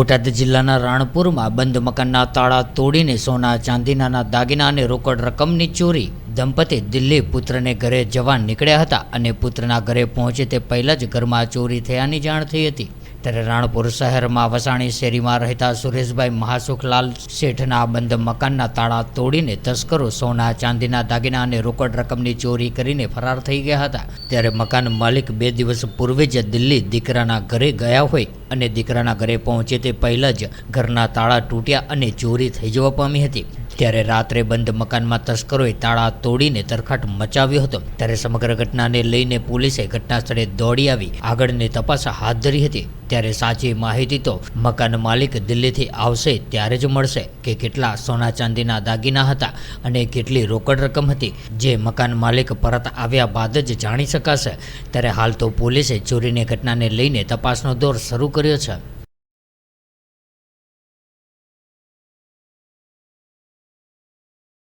બોટાદ જિલ્લાના રાણપુરમાં બંધ મકાનના તાળા તોડીને સોના ચાંદીના દાગીના અને રોકડ રકમની ચોરી. દંપતી દિલ્હી પુત્રને ઘરે જવા નીકળ્યા હતા અને પુત્રના ઘરે પહોંચે તે પહેલાં જ ઘરમાં ચોરી થયાની જાણ થઈ હતી. ત્યારે રાણપુર શહેરમાં વસાણી શેરીમાં રહેતા સુરેશભાઈ મહાસુખલાલ શેઠના બંધ મકાનના તાળા તોડીને તસ્કરો સોના, ચાંદીના દાગીના અને રોકડ રકમની ચોરી કરીને ફરાર થઈ ગયા હતા. ત્યારે મકાન માલિક બે દિવસ પૂર્વે જ દિલ્હી દીકરાના ઘરે ગયા હોય અને દીકરાના ઘરે પહોંચે તે પહેલાં જ ઘરના તાળા તૂટ્યા અને ચોરી થઈ જવા પામી હતી. ત્યારે રાત્રે બંધ મકાનમાં તસ્કરોએ તાળા તોડીને તરખાટ મચાવ્યો હતો. ત્યારે સમગ્ર ઘટનાને લઈને પોલીસે ઘટના સ્થળે દોડી આવી, આગળની તપાસ હાથ ધરી હતી. ત્યારે સાચી માહિતી તો મકાન માલિક દિલ્હીથી આવશે ત્યારે જ મળશે કે કેટલા સોના ચાંદીના દાગીના હતા અને કેટલી રોકડ રકમ હતી. જે મકાન માલિક પરત આવ્યા બાદ જ જાણી શકાશે. ત્યારે હાલ તો પોલીસે ચોરીની ઘટનાને લઈને તપાસનો દોર શરૂ કર્યો છે.